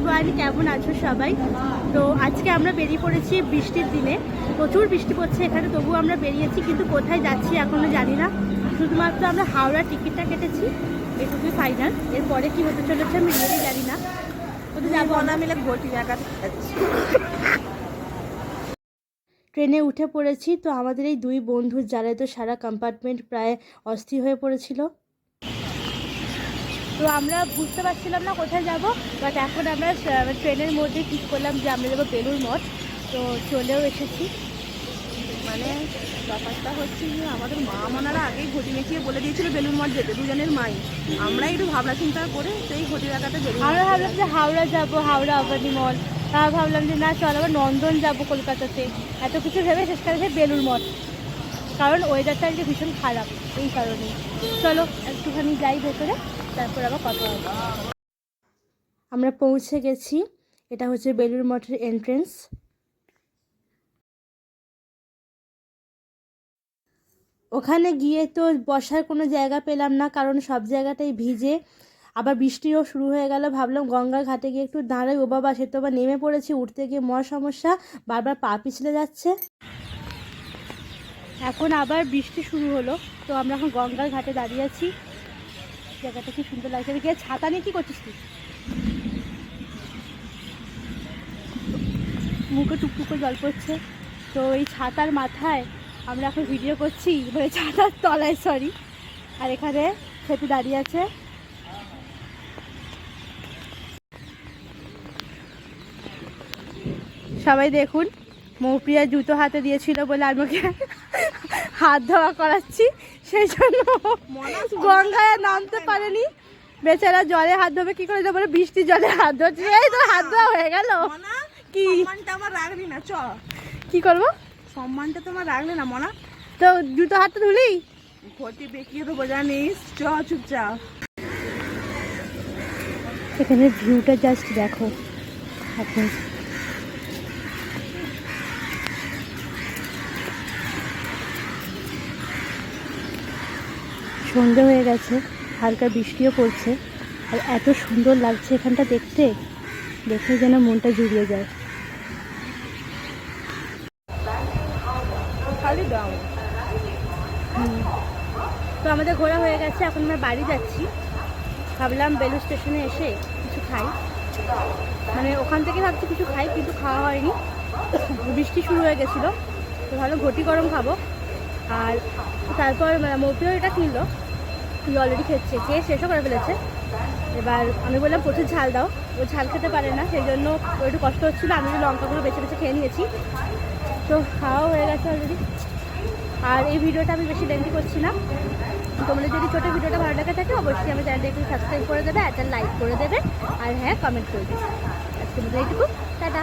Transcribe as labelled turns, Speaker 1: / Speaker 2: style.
Speaker 1: Everyone কেমন আছো সবাই? তো আজকে আমরা বেরিয়ে পড়েছি বৃষ্টির দিনে। প্রচুর বৃষ্টি পড়ছে এখানে তবুও আমরা বেরিয়েছি কিন্তু কোথায় যাচ্ছি এখনও জানি না। শুধুমাত্র আমরা হাওড়া টিকিটটা কেটেছি এটুকুই ফাইনাল এরপরে কি হতে চলেছে আমি রিয়েলি জানি না। কোথায় যাব
Speaker 2: বনা মিলে ঘটি
Speaker 1: ট্রেনে উঠে পড়েছি তো আমাদের এই দুই বন্ধুর জ্বালায় তো সারা কম্পার্টমেন্ট প্রায় অস্থির হয়ে পড়েছিল তো আমরা বুঝতে পারছিলাম না কোথায় যাব বাট এখন আমরা ট্রেনের মধ্যে ঠিক করলাম যে আমরা যাব বেলুর মঠ। তো চলেও এসেছি।
Speaker 2: মানে ব্যাপারটা হচ্ছে যে আমাদের মা মনারা আগেই ঘটি মেখিয়ে বলে দিয়েছিল বেলুন মঠ যেতে দুজনের মাই। আমরা একটু ভাবনা চিন্তা করে সেই ঘটি বেলুন
Speaker 1: আমরা ভাবলাম যে হাওড়া যাব হাওড়া আবানি মল তা ভাবলাম যে না চল আবার নন্দন যাব কলকাতাতে। এত কিছু ভেবে শেষ করে বেলুর মঠ। কারণ ওয়েদারটা আজকে ভীষণ খারাপ এই কারণে। চলো, একটুখানি যাই ভেতরে, তারপর আবার কথা হবে। আমরা পৌঁছে গেছি। এটা হচ্ছে বেলুর মঠের এন্ট্রেন্স ওখানে গিয়ে তো বসার কোনো জায়গা পেলাম না, কারণ সব জায়গাটাই ভিজে। আবার বৃষ্টিও শুরু হয়ে গেল, ভাবলাম গঙ্গার ঘাটে গিয়ে একটু দাঁড়াই। ও বাবা, সে তো আবার নেমে পড়েছি, উঠতে গিয়ে মর সমস্যা। বারবার পা পিছলে যাচ্ছে। এখন আবার বৃষ্টি শুরু হলো, তো আমরা এখন গঙ্গার ঘাটে দাঁড়িয়ে আছি। জায়গাটা কি সুন্দর লাগছে। গিয়ে ছাতা নিয়ে কি করছিস তুই? মুখে টুকটুক করে জল পড়ছে। তো এই ছাতার মাথায় আমরা এখন ভিডিও করছি মানে ছাতার তলায় সরি আর এখানে সেতু দাঁড়িয়ে আছে। সবাই দেখুন মৌপ্রিয়া জুতো হাতে দিয়েছিল বলে আমি ওকে হাত ধোয়া করাচ্ছি সেই জন্য গঙ্গায় নামতে পারেনি। বেচারা জলে হাত ধোবে কি করে বলে? বৃষ্টি জলে হাত ধোচ্ছে। এই তো হাত ধোয়া হয়ে গেল।
Speaker 2: মনা
Speaker 1: কি?
Speaker 2: আমার রাখলি না চ।
Speaker 1: কি করব?
Speaker 2: সম্মানটা তোমার রাখলে না মনা?
Speaker 1: তো জুতো হাতটা ধুলি?
Speaker 2: ঘটি বেঁকিয়ে দেবো জানিস? চ চুপচাপ।
Speaker 1: এখানে ভিউটা জাস্ট দেখো। এখন সন্ধে হয়ে গেছে হালকা বৃষ্টিও পড়ছে আর এত সুন্দর লাগছে এখানটা দেখতে। দেখে যেন মনটা জুড়িয়ে যায়। তো আমাদের ঘোরা হয়ে গেছে এখন আমরা বাড়ি যাচ্ছি। ভাবলাম বেলু স্টেশনে এসে কিছু খাই। মানে ওখান থেকে ভাবছি কিছু খাই কিন্তু খাওয়া হয়নি। বৃষ্টি শুরু হয়ে গেছিল। তো ভালো ঘটি গরম খাব। আর তারপর মৌপিও এটা কিনলো। তুই অলরেডি খেচ্ছে খেয়ে শেষও করে ফেলেছে। এবার আমি বললাম, প্রচুর ঝাল দাও। ও ঝাল খেতে পারে না, সেই জন্য একটু কষ্ট হচ্ছিল। আমি লঙ্কাগুলো বেছে বেছে খেয়ে নিয়েছি। তো খাওয়া হয়ে গেছে অলরেডি আর এই ভিডিওটা আমি বেশি লেন্থি করছি না। তোমাদের যদি ছোটো ভিডিওটা ভালো লাগে থাকে, অবশ্যই আমার চ্যানেলটা একটু সাবস্ক্রাইব করে দেবে, একটা লাইক করে দেবে। আর হ্যাঁ কমেন্ট করে দেবে আজকে এইটুকু। টাটা।